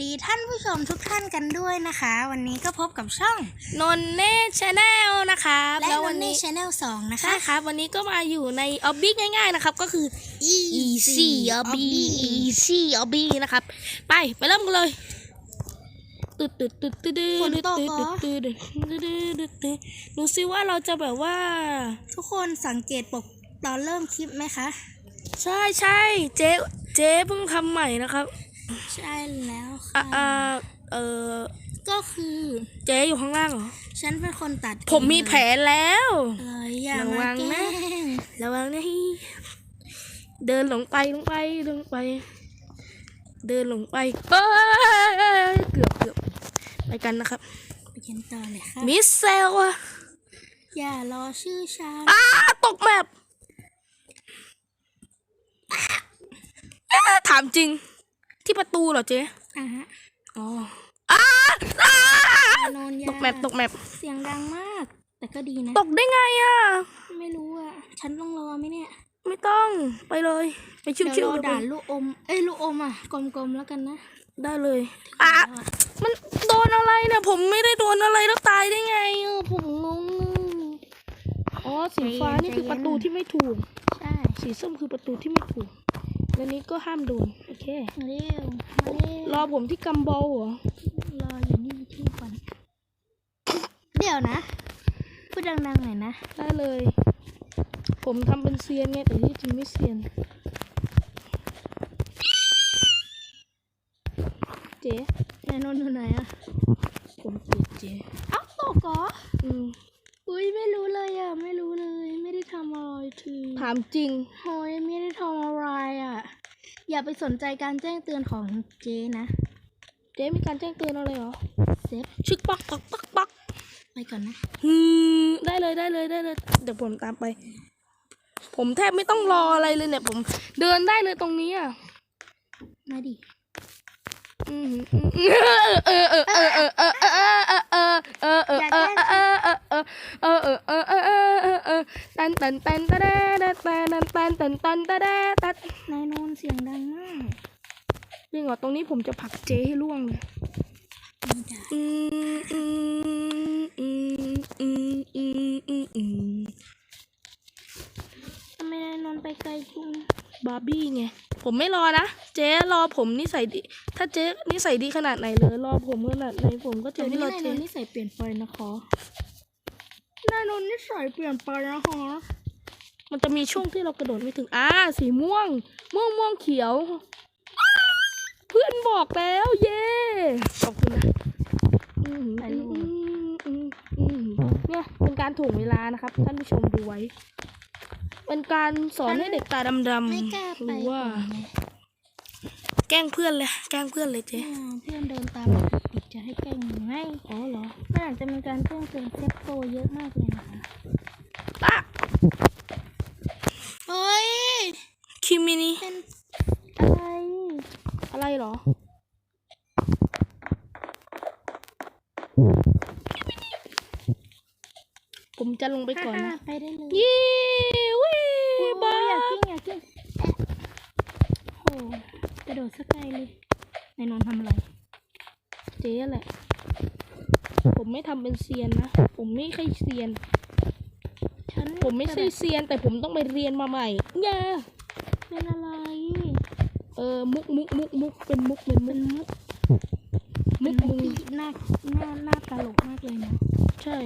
ดีท่านผู้ชมทุกท่านกันด้วยนะคะ วันนี้ก็พบกับช่องนนเน่ชาแนลนะครับและแล้ววัวันนนี้นี้ชาแนลสองนะคะใช่ครับวันนี้ก็มาอยู่ในออบบี้ง่าย ๆนะครับ ก็คือ easy ออบบี้ easy ออบบี้นะครับ ไปไปเริ่มกันเลยตึ๊ดตึ๊ดตึ๊ดตึ๊ดตึ๊ดฝนตกตึ๊ดเหรอตึ๊ดตึ๊ดตึ๊ดตึ๊ดตึ๊ดตึ๊ดดูซิว่าเราจะแบบว่า ทุกคนสังเกตปกตอนเริ่มคลิปไหมคะ ใช่ใช่เจ๊เจ๊เพิ่งทำใหม่นะครับ ใช่แล้วอ่าค่ะอ่าเออก็คือเจ๊อยู่ข้างล่างเหรอ ฉันเป็นคนตัดผมมีแผนแล้วเลยอย่าระวัมางแกนะล้งระวังนะฮีเดินหลงไปลงไปลงไป เดินหลงไปเอ้ยเกือบเกือบไปกันนะครับไปกันต่อเลยค่ะมิสเซลอะอย่ารอชื่อฉันอ้าตกแมปอ้าถามจริง ที่ประตูเหรอเจ๊อะฮะอ๋ออ้าอ้าโนนยาตกแมปตกแมปเสียงดังมาก แต่ก็ดีนะ ตกได้ไงอะไม่รู้อะ ฉันต้องรอไหมเนี่ย ไม่ต้องไปเลย ไปชิเดี๋ยววรอๆด่านลูกอม เอ้ยลูกอมอะกลมๆแล้วกันนะ ได้เลย อะ มันโดนอะไรเนี่ยผมไม่ได้โดนอะไรแล้วตายได้ไงเออผมงงอ๋อสีฟ้านี่คือประตูที่ไม่ถูก ใช่ สีส้มคือประตูที่ไม่ถูก แล้วนี้ก็ห้ามโดนโอเคมาเร็วมาเร็วรอผมที่กัมโบลเหรอรออยู่นี่ที่ก่อนเดี๋ยวนะพูดดังๆหน่อยนะได้เลย ผมทำเป็นเซียนไงแต่ที่จริงไม่เซียน เจ๊นายนนท์อยู่ไหนอะผมเกลียดเจ๊เอ้าตกเหรออืมอุ้ยไม่รู้เลยอะไม่รู้เลย ไม่ได้ทำอะไรทีถามจริงโอ้ยไม่ได้ทำอะไรอะ อย่าไปสนใจการแจ้งเตือนของเจนะ เจ๊มีการแจ้งเตือนอะไรเหรอเซฟชึกปักปักปักปักไปก่อนนะฮึมได้เลยได้เลยได้เลย เดี๋ยวผมตามไป ผมแทบไม่ต้องรออะไรเลยเนี่ย ผมเดินได้เลยตรงนี้อะมาดิอืมเออเอ ตันตันตันตะแดตันตันตันตันตันตะแดตัดนายนอนเสียงดังมากจริงเหรอตรงนี้ผมจะผักเจให้ล่วงเลยอืมอืมอืมอืมอืมอืมอืมทำไมนายนอนไปไกลจุงบาร์บี้ไงผมไม่รอนะ เจ๊รอผมนิสัยดี ถ้าเจ๊นิสัยดีขนาดไหนเลยรอผมขนาดไหนผมก็จะไม่รอนายนเจ๊นิสัยเปลี่ยนไปนะคะ นายนนนิสัยเปลี่ยนไปนะคะมันจะมีช่วงที่เรากระโดดไม่ถึง อ่า สีม่วง ม่วงม่วงเขียว เพื่อนบอกแล้ว เย้ขอบคุณนะเนี่ยเป็นการถ่วงเวลานะครับ ท่านผู้ชมดูไว้ เป็นการสอนให้เด็กตาดำๆรู้ว่า แกล้งเพื่อนเลย แกล้งเพื่อนเลยเจ๊เพื่อนเดินตาม จะให้แกล้งยังไงอ๋อเหรอมันอาจจะมีการแจ้งเตือนเซฟโตเยอะมากเลยนะคะอะเฮ้ย คิมินีเป็นอะไร อะไรเหรอผมจะลงไปก่อนนะไปได้เลยยี่วิโอ้ยบ้าอยากกิ้งอยากกิ้งแอะโอ้กระโดดสักไกลเลยนายนนท์ทำอะไร เจ๊แหละ ผมไม่ทำเป็นเซียนนะ ผมไม่ใช่เซียน ฉันผมไม่ใช่เซียนแต่ผมต้องไปเรียนมาใหม่อย่าเป็นอะไร เออมุกมุกมุกมุกเป็นมุกเป็นมุเป็กนมุกมุกเป็นมึงที่น่าน่าน่าตลกมากเลยนะ ใช่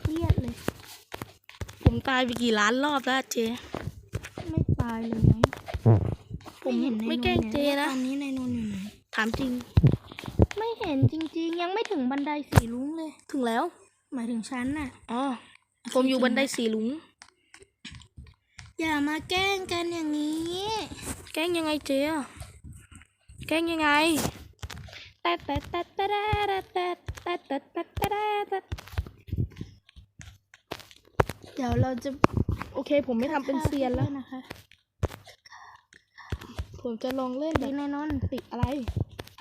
เครียดเลย ผมตายไปกี่ล้านรอบแล้วเจ๊ไม่ตายเลยไหมผมเห็นนายไม่นนท์แกล้งเจ๊ยนะ ตอนนี้นายนนท์อยู่ไหน ถามจริงไม่ เห็นจริง ๆ ยังไม่ถึงบันไดสีลุงเลย ถึงแล้ว หมายถึงฉันน่ะอ๋อผมอยู่บันไดสีหลุง อย่ามาแกล้งกันอย่างนี้ แกล้งยังไงเจ๊อะแกล้งยังไงแต่แต่แต่แต่แต่แต่แต่แต่แต่แต่แต่เดี๋ยวเราจะโอเค ผมไม่ทำเป็นเซียนแล้วนะคะ ผมจะลองเล่นแบดีบแน่นอนติดอะไร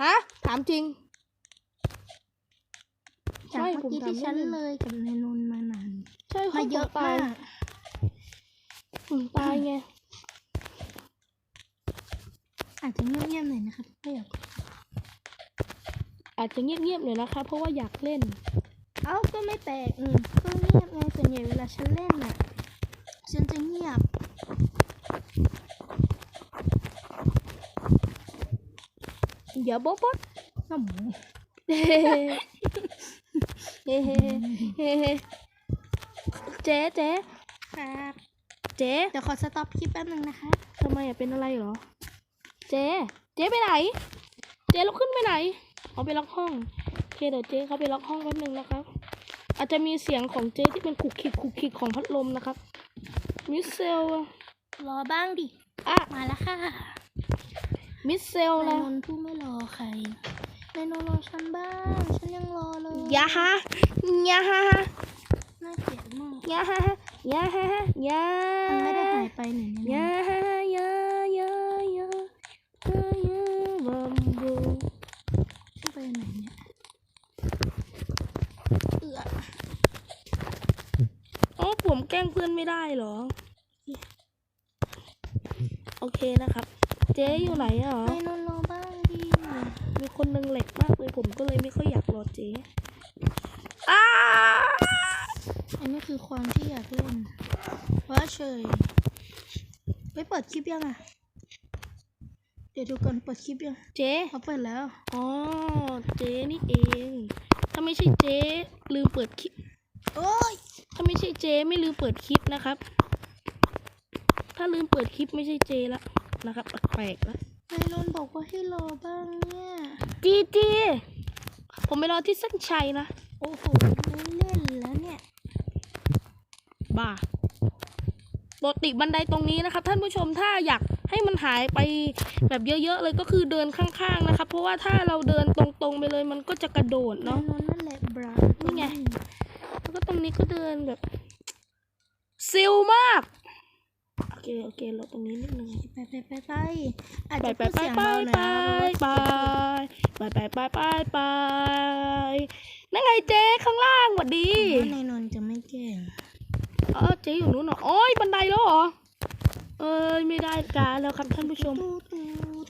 ฮะ ถามจริงใช่จาก เมื่อกี้ผมที่ทำฉันเล่นเลยกับนายนนท์มานานใช่มาเยอะตามายกผมตายไงอาจจะเงียบๆหน่อยนะครับไม่อยากอาจจะเงียบๆหน่อยนะคะเพราะว่าอยากเล่น เอ้าก็ไม่แปลกอืมก็เงียบไงส่วนใหญ่เวลาฉันเล่นน่ะฉันจะเงียบเดี๋ยวโบ๊ะโบ๊ะน้ำหมู เฮ้เฮ้เฮ้เฮ้เจ๊เจ๊ครับเจ๊เดี๋ยวขอสต็อปคลิปแป๊บนึงนะคะทำไมอะเป็นอะไรเหรอ เจ๊เจ๊ไปไหน เจ๊ลุกขึ้นไปไหนเอาไปล็อกห้องโอเคเดี๋ยวเจ๊เขาไปล็อกห้องแป๊บนึงนะครับ อาจจะมีเสียงของเจ๊ที่เป็นขุกขิกขุกขิกของพัดลมนะครับมิสเซลรอบ้างดิอะมาแล้วค่ะ มิสเซลนายนะนนท์ผู้ไม่รอใคร นายนนท์รอฉันบ้าง ฉันยังรอเลยยาฮะยาฮะน่าเกลียดมากยาฮะยาฮะยามันไม่ได้หายไปไหนแน่ยาฮะยายายายายาบัมบูๆต้องไปไหนเนี่ยเอืออ๋อผมแกล้งเพื่อนไม่ได้เหรอ โอเคนะครับ เจ๊อยู่ไหนอะนายนนท์รอบ้างดิ มีคนหนึงเหล็กมากเลยผมก็เลยไม่ค่อยอยากรอเจ๊อ้าอันนี้คือความที่อยากเล่นว่าเฉยไปเปิดคลิปยังอะ เดี๋ยวดูก่อนเปิดคลิปยัง เจ๊เขาเปิดแล้ว อ๋อ เจ๊นี่เอง ถ้าไม่ใช่เจ๊ลืมเปิดคลิป โอ้ย ถ้าไม่ใช่เจ๊ไม่ลืมเปิดคลิปนะครับ ถ้าลืมเปิดคลิปไม่ใช่เจ๊ละนะครับแปลกๆแล้ว นายนนท์บอกว่าให้รอบ้างเนี่ย จีจีผมไปรอที่เส้นชัยนะ โอ้โหไม่เล่นแล้วเนี่ย บ้าปกติบันไดตรงนี้นะครับ ท่านผู้ชมถ้าอยากให้มันหายไปแบบเยอะๆเลยก็คือเดินข้างๆนะครับ เพราะว่าถ้าเราเดินตรงๆไปเลยมันก็จะกระโดดนายเนาะนนท์นั่นแหละบรานี่ไง แล้วก็ตรงนี้ก็เดินแบบซิลมากโอ เคโอเคเราตรงนี้นิดนึงไปไปไปไปอาจไปจะไปพูดไปเสียงไปเบาหน่อยไปไปไปไปไปไปไปนั่นไงเจ๊ข้างล่างหวัดดีเพราะว่านนนจะไม่แกล้งเออเจ๊อยู่นู้นเหรอโอ้ยบันไดแล้วเหรอเอ้ยไม่ได้การแล้วครับท่านผู้ชมตูตู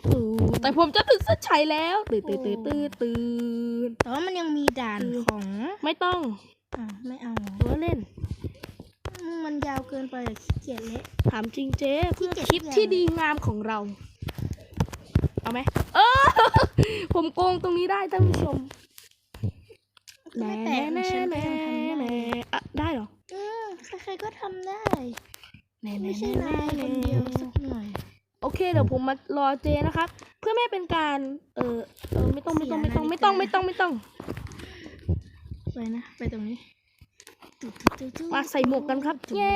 ตูแต่ผมจะถึงเส้นชัยแล้วตื่นตื่นตื่นตื่นตื่นแต่ว่ามันยังมีด่านของ ไม่ต้องอะไม่เอาตัวเล่น มมันยาวเกินไปอะขี้เกียจเละถามจริงเจ๊เพื่อขี้คลิปเกียจที่ดีงามของเรา เอาไหมเออ ผมโกงตรงนี้ได้ท่านผู้ชมก็ไม่แปลกนะฉันก็ยังทำได้อะได้เหรออืมใครๆก็ทำได้แน่ๆไม่ใช่นายคนเดียวสักหน่อยโอเคเดี๋ยวผมมารอเจนะครับ เพื่อไม่ให้เป็นการ เออเออไม่ต้องไม่ต้องไม่ต้องไม่ต้องไม่ต้องไม่ต้องไปนะ ไปตรงนี้ มาใส่หมวกกันครับเย้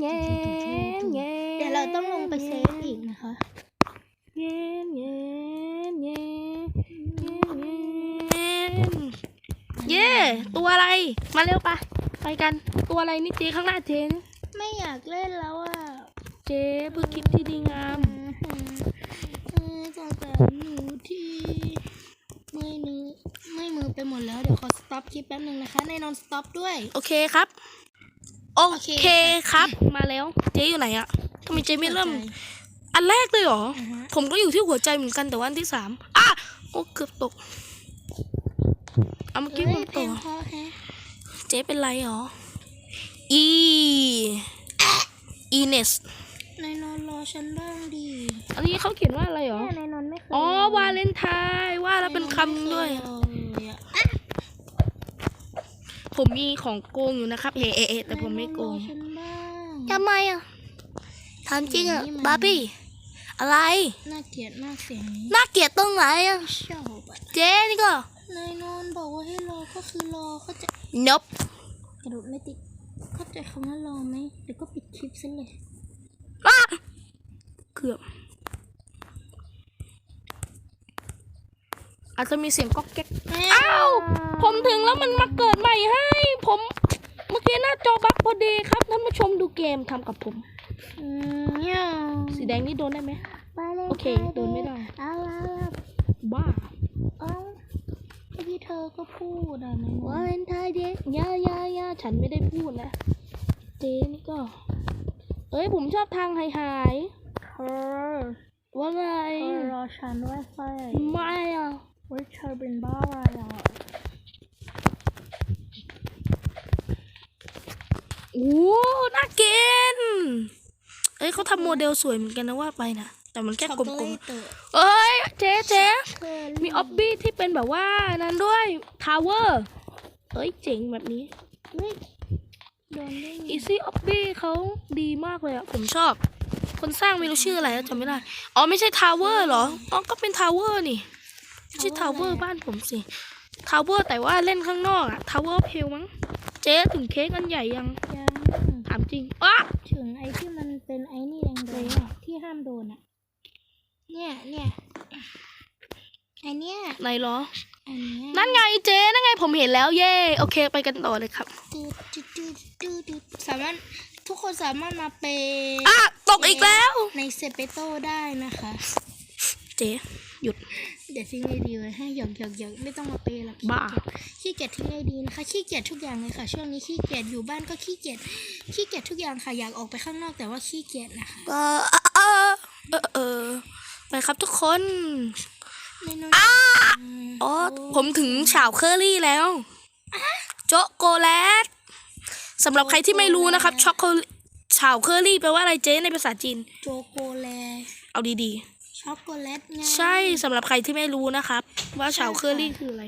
เย้เย้เดี๋ยวเราต้องลงไปเซฟอีกนะคะเย้เย้เย้เย้เย้ตัวอะไร มาเร็วปะไปกันตัวอะไรนี่เจข้างหน้าเจนไม่อยากเล่นแล้วอะเจเพื่อคลิปที่ดีงามเออสงสารหนูที่ เมื่อยมือเมื่อยมือไปหมดแล้ว เดี๋ยวขอสต็อปคลิปแป๊บนึงนะคะ ในนอนสต็อปด้วย โอเคครับ โอโอเคเคครับ มาแล้วเจ๊อยู่ไหนอะทำไมเจ๊ไม่เริ่มหัวใจอันแรกเลยเหรออ่าฮะผมก็อยู่ที่หัวใจเหมือนกันแต่ว่าอันที่สามอะโอ้เกือบตก เอาเมื่อกี้เอ้ผยมเพตลกงเพราะแฮะเจ๊เป็นไรเหรอ อี อีเนส ในนอนรอฉันบ้างดีอันนี้เขาเขียนว่าอะไรเหรอเนี่ยในนอนไม่เคยอ๋อ วาเลนไทน์ว่าแล้วเป็นคำด้วยในนอนไม่เคยเลยอะผมมีของโกงอยู่นะครับ เฮ้เอ๊ะแต่ผมไม่โกงในนอนรอฉันบ้างทำไมอะถามจริงอะอย่างนี้มันบาร์บี้ อะไร น่าเกลียดมากเสียงนี้น่าเกลียดตรงไหนอะ ชอบอะเจ๊นี่ก็ นายนอนบอกว่าให้รอ ก็คือรอเขาจะนบกระโดดไม่ติดเข้าใจคำว่ารอไหมเดี๋ยวก็ปิดคลิปซะเลยอะ เกือบอาจจะมีเสียงก๊อกแก๊กอ้าวผมถึงแล้วมันมาเกิดใหม่ให้ ผมเมื่อกี้หน้าจอบั๊กพอดีครับท่านผู้ชมดูเกมทำกับผมอืมเนี่ยสีแดงนี่โดนได้ไหมไปเลยโอเค โดนไม่ได้เอาละบ้าเอาเมื่อกี้เธอก็พูดอะนายนวานเลนไทน์เดย์ยายายาฉันไม่ได้พูดนะ เจนี่ก็ เอ้ย ผมชอบทางหายหาย เธอๆว่าไงเธอรอฉันไว้ไฟไม่อะเฮ้ยเธอเป็นบ้าอะไรอะโอ้น่ากินเอ้ยเขาทำโมเดลสวยเหมือนกันนะว่าไปนะแต่มันแค่กลมช็อโเลตๆเอ้ยเจ๊เจ๊เธอมีออบบี้ที่เป็นแบบว่านั้นด้วยทาวเวอร์เอ้ยเจ๋งแบบนี้เฮ้ยโดนได้ไงอีซี่ออบบี้เขาดีมากเลยอะผมชอบ คนสร้างไม่รู้ชื่ออะไรแล้วจำไม่ได้ อ๋อไม่ใช่ทาวเวอร์เหรอ อ๋อก็เป็นทาวเวอร์นี่ไม่ใช่ทาวเวอร์บ้านผมสิ ทาวเวอร์แต่ว่าเล่นข้างนอกอะทาวเวอร์เพลมั้ง เจ๊ถึงเค้กอันใหญ่ยัง ยังถามจริงอ้าถึงไอ้ที่มันเป็นไอ้นี่แดงไหนๆอะอะที่ห้ามโดนอะเนี่ยเนี่ยไอเนี้ยไหนเหรออันเนี้ยนั่นไงเจ๊นั่นไงผมเห็นแล้วเย่โอเค ไปกันต่อเลยครับตืดตืดตืดตืดตืดสามารถ ทุกคนสามารถมาเปย์อะตกอีกแล้ว ในเซเปโต้ได้นะคะ เจ๊หยุด เดี๋ยวทิ้งไอดีไว้ให้หยอกหยอกหยอกไม่ต้องมาเปย์หรอกบ้า ขี้เกียจทิ้งไอดีนะคะ ขี้เกียจทุกอย่างเลยค่ะ ช่วงนี้ขี้เกียจอยู่บ้านก็ขี้เกียจ ขี้เกียจทุกอย่างค่ะ อยากออกไปข้างนอกแต่ว่าขี้เกียจนะคะเออเออเออเออไปครับทุกคนในนู้นอ๋อผมถึงฉาวเคอรี่แล้ว โจโกแลต สำหรับใครที่ไม่รู้นะครับช็อกโกฉาวเคอรี่แปลว่าอะไรเจ๊ในภาษาจีนโจโกแลเอาดีช็อกโกแลตไงๆ ใช่สำหรับใครที่ไม่รู้นะครับ ว่าฉาวเคอรี่คืออะไร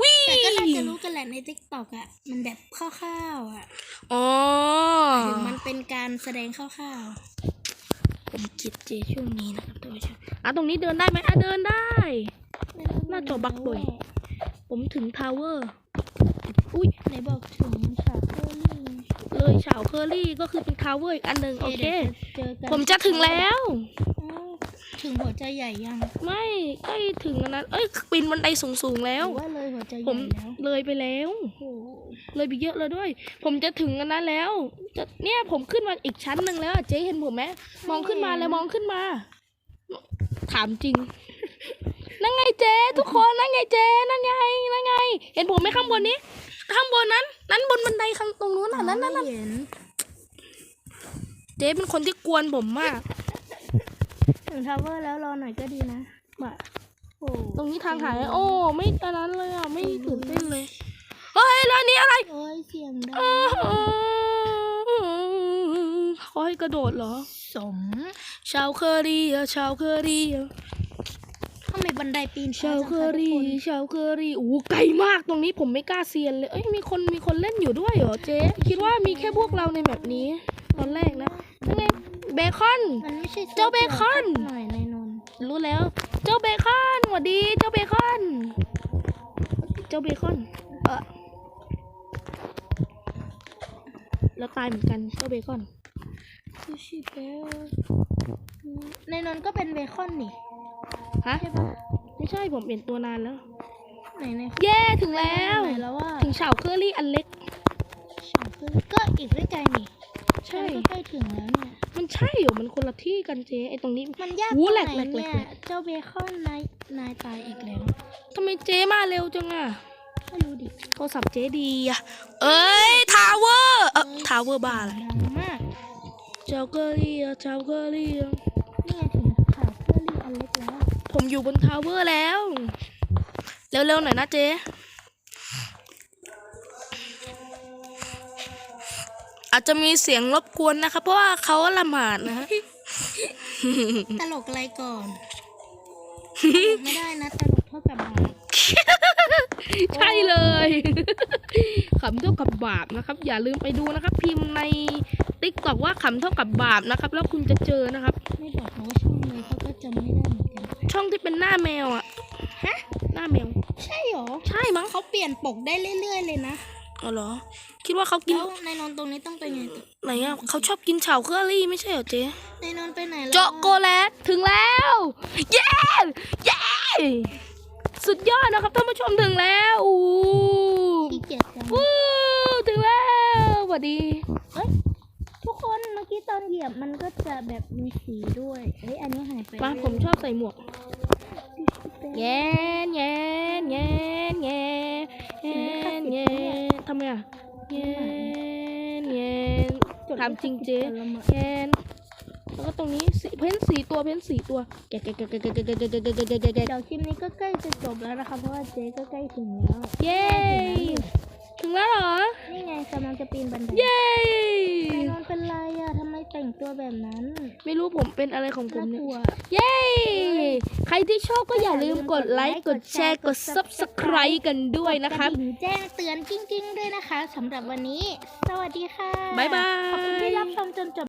วิ่แต่ก็น่าจะงรู้กันแหละในติ๊กต็อกอะ มันแบบคร่าวๆอะอ๋อถึงมันเป็นการแสดงคร่าวผมจิตเจช่วงนี้นะครับท่านผู้ชมอะตรงนี้เดินได้ไหมอะเดินได้ ๆหน้าจอบักบ่อย ผมถึงทาวเวอร์ อุ้ยไหนบอกถึงฉากเกอรี่ เลยฉาวเคอรี่ก็คือเป็นทาวเวอร์อีกอันหนึ่งโอเคดี๋ยวจะเจอกันผมจะถึงแล้วอ้าวถึงหัวใจใหญ่ยังไม่ใกล้ถึงอันนั้นเอ้ยปีนบันไดสูงๆแล้หวรือว่าเลยหัวใจใหผญ่มแล้วเลยไปแล้ว โอ้โหเลยไปเยอะเลยด้วย ผมจะถึงอันนั้นแล้วจะเนี่ยผมขึ้นมาอีกชั้นหนึ่งแล้วอะเจ๊เห็นผมไหมมองขึ้นมาเลยมองขึ้นมา ถามจริง นั่นไงเจ๊ทุกคนนั่นไงเจ๊นั่นไงนั่นไง เห็นผมไหมข้างบนนี้ ข้างบนนั้น นั้นบนบันไดข้างตรงนู้นน่ะนั่นนั่นนั่นไม่เห็นเจ๊เป็นคนที่กวนผมมาก ถึงทาวเวอร์แล้วรอหน่อยก็ดีนะบ่ะโอ้ตรงนี้ทางหายโอ้ไม่ตอนนั้นเลยอะไม่ตื่นเต้นเลยเฮ้ยแล้วอันนี้อะไรโอ้ยเสียงดัอ้างวเขาให้กระโดดเหรอ สม ชาวเคอรี่อะชาวเคอรี่ อะทำไมบันไดปีนชาวเคอรี่ชาวเคอรี่โอ้ไกลมากตรงนี้ผมไม่กล้าเซียนเลยเอ้ยมีคนมีคนเล่นอยู่ด้วยเหรอเจ๊คิดว่ามีแค่พวกเราในแบบนี้ ตอนแรกนะนั่นไงเบคอนมันไม่ใช่เจ้าเบคอนหน่อยในนนท์รู้แล้ว เจ้าเบคอนสวัสดี เจ้าเบคอน เจ้าเบคอนเออแล้วตายเหมือนกันเจ้าเบคอนซูชิเบลในนนท์ก็เป็นเบคอนนี่ ฮะ ใช่ปะไม่ใช่ผมเปลี่ยนตัวนานแล้ว ไหนในเย้ถึงแล้ว ไหนแล้วว่าถึงเฉาเคอรี่อันเล็กฉากเกอรี่ก็อีกไม่ไกลนี่ใช่ก็ใกล้ถึงแล้วเนี่ย มันใช่เหรอมันคนละที่กันเจ๊ไอตรงนี้มันยากหูตรงแหลกไหนแหลกแหลกเนี่ยเจ้าเบคอนนายนายตายอีกแล้วทำไมเจ๊มาเร็วจังอะไม่รู้ดิโทรศัพท์เจ๊ดีอะเอ้ยทาวเวอร์เออทาวเวอร์บ้าอะไรดังมากเจ้าเคอรี่อะเจ้าเคอรี่อะนี่ไงถึง ผมอยู่บนทาวเวอร์แล้ว เร็วๆหน่อยนะเจ๊อาจจะมีเสียงรบกวนนะคะเพราะว่าเขาละหมาดนะฮะตลกอะไรก่อนตลกไม่ได้นะตลกเท่ากับบาปใช่เลยขำเท่ากับบาปนะครับ อย่าลืมไปดูนะครับ พิมพ์ในติ๊กตอกว่าขำเท่ากับบาปนะครับ แล้วคุณจะเจอนะครับ ไม่บอกเขาว่าช่อง เลยเขาก็จำไม่ได้เหมือนกันช่องที่เป็นหน้าแมวอะฮะ หน้าแมว ใช่เหรอ ใช่มั้งเขาเปลี่ยนปกได้เรื่อย ๆ เลยนะอ๋อเหรอ คิดว่าเขากินแล้วในนนท์ตรงนี้ต้องไปไงต่อไหนอะเขาชอบกินเฉาเคอรี่ไม่ใช่เหรอเจ๊ในนนท์ไปไหนแล้วโจโกแลตถึงแล้ว เย้เย้สุดยอดนะครับท่านผู้ชมถึงแล้วอู้ขี้เกียจจัง วู้ถึงแล้วสวัสดีเอ้ยทุก คนเมื่อกี้ตอนเหยียบมันก็จะแบบมีสีด้วยเอ้ยอันนี้หายไปมาผมชอบใส่หมวกแง่นแง่นแง่นแง่นแง่นแง่นทำไมอะแง่นแง่นถามจริงเจ๊ละเมอแง่นแล้วก็ตรงนี้สีเพ้นสีตัวเพ้นสีตัวแกะแกะแกะแกะแกะแกะแกะแกะแกะแกะแกะแกะแกะเดี๋ยวคลิปนี้ก็ใกล้จะจบแล้วนะคะเพราะว่าเจ๊ก็ใกล้ถึงแล้ว เย้ถึ งแล้วเหรอ นี่ไงกำลังจะปีนบันไดเย้ไอ้นอนเป็นไรอะทำไมแต่งตัวแบบนั้น ไม่รู้ผมเป็นอะไรของผมน่าเนี่ยกลัวเย้ ใครที่ชอบก็อย่าลืมกดไลค์ กดแชร์ กด subscribe กันด้วยนะคะกดกดิ่งแจ้งเตือนกิ้งๆ ด้วยนะคะสำหรับวันนี้ สวัสดีค่ะบ๊ายบาย ขอบคุณที่รับชมจนจบ